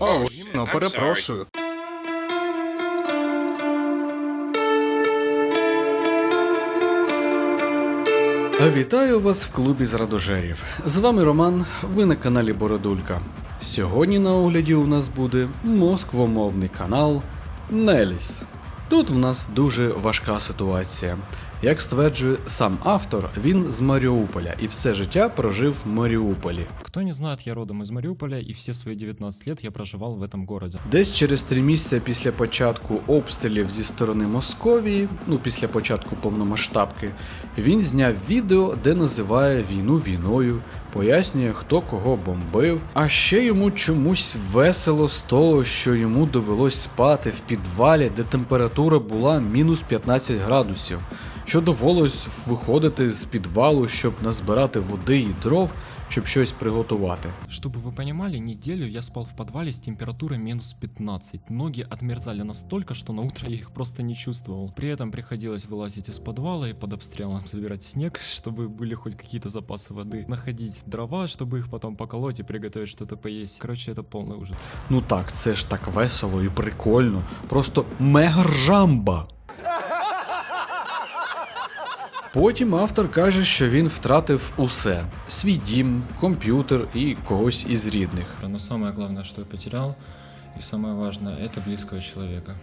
О, гімно, перепрошую. Вітаю вас в клубі зрадожерів. З вами Роман, ви на каналі Бородулька. Сьогодні на огляді у нас буде москвомовний канал Неліс. Тут в нас дуже важка ситуація. Як стверджує сам автор, він з Маріуполя і все життя прожив в Маріуполі. Кто не знает, я родом из Мариуполя, и все свои 19 лет я проживал в этом городе. Десь через три місяці після початку обстрілів зі сторони Московії, ну після початку повномасштабки, він зняв відео, де називає війну війною, пояснює, хто кого бомбив. А ще йому чомусь весело з того, що йому довелось спати в підвалі, де температура була мінус 15 градусів, що довелось виходити з підвалу, щоб назбирати води і дров, щоб щось приготувати. Чтобы вы понимали, неделю я спал в подвале с температурой минус 15. Ноги отмерзали настолько, что на утро я их просто не чувствовал. При этом приходилось вылазить из подвала и под обстрелом собирать снег, чтобы были хоть какие-то запасы воды. Находить дрова, чтобы их потом поколоть и приготовить что-то поесть. Короче, это полный ужас. Ну так, це ж так весело і прикольно. Просто мега ржамба. Потім автор каже, що він втратив усе: свій дім, комп'ютер і когось із рідних. Но самое главное, что я потерял, и самое важное, это близкого человека.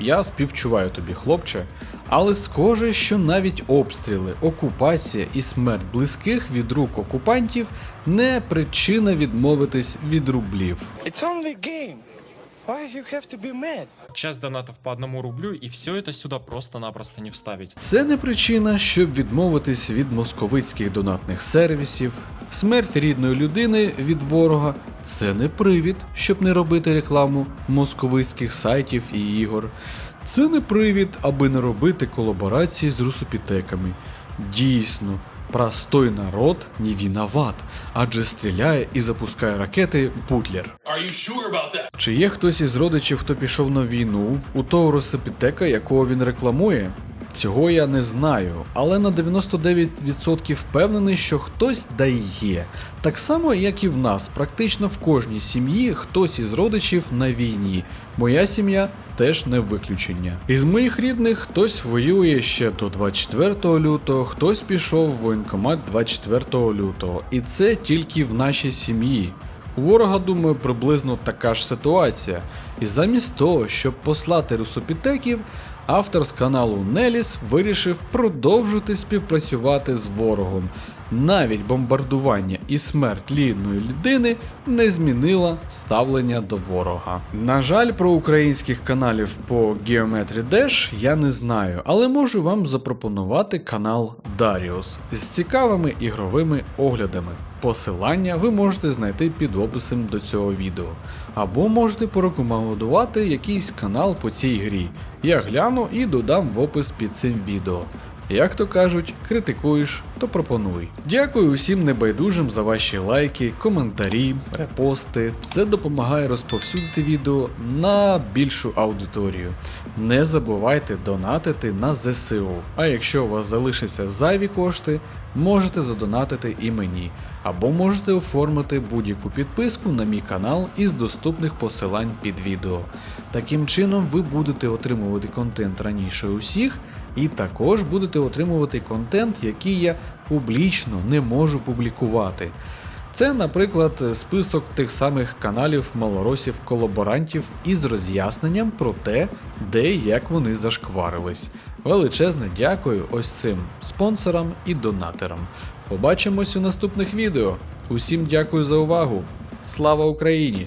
Я співчуваю тобі, хлопче, але схоже, що навіть обстріли, окупація і смерть близьких від рук окупантів не причина відмовитись від рублів. It's only game. Why you have to be mad? Часть донатов по одному рублю, и все это сюда просто-напросто не вставить. Це не причина, щоб відмовитись від московицьких донатних сервісів. Смерть рідної людини від ворога це не привід, щоб не робити рекламу московицьких сайтів і ігор. Це не привід, аби не робити колаборації з русопітеками. Дійсно, простой народ не виноват, адже стріляє і запускає ракети Путлер. Are sure? Чи є хтось із родичів, хто пішов на війну, у того росипітека, якого він рекламує? Цього я не знаю, але на 99% впевнений, що хтось дає. Так само, як і в нас, практично в кожній сім'ї хтось із родичів на війні. Моя сім'я теж не виключення. Із моїх рідних хтось воює ще до 24 лютого, хтось пішов в воєнкомат 24 лютого. І це тільки в нашій сім'ї. У ворога, думаю, приблизно така ж ситуація. І замість того, щоб послати русопітеків, автор з каналу Неліс вирішив продовжити співпрацювати з ворогом. Навіть бомбардування і смерть лідної людини не змінила ставлення до ворога. На жаль, про українських каналів по Geometry Dash я не знаю, але можу вам запропонувати канал Darius з цікавими ігровими оглядами. Посилання ви можете знайти під описом до цього відео. Або можете порекомендувати якийсь канал по цій грі. Я гляну і додам в опис під цим відео. Як то кажуть, критикуєш, то пропонуй. Дякую усім небайдужим за ваші лайки, коментарі, репости. Це допомагає розповсюдити відео на більшу аудиторію. Не забувайте донатити на ЗСУ. А якщо у вас залишаться зайві кошти, можете задонатити і мені. Або можете оформити будь-яку підписку на мій канал із доступних посилань під відео. Таким чином ви будете отримувати контент раніше усіх, і також будете отримувати контент, який я публічно не можу публікувати. Це, наприклад, список тих самих каналів малоросів-колаборантів із роз'ясненням про те, де і як вони зашкварились. Величезне дякую ось цим спонсорам і донатерам. Побачимось у наступних відео. Усім дякую за увагу. Слава Україні!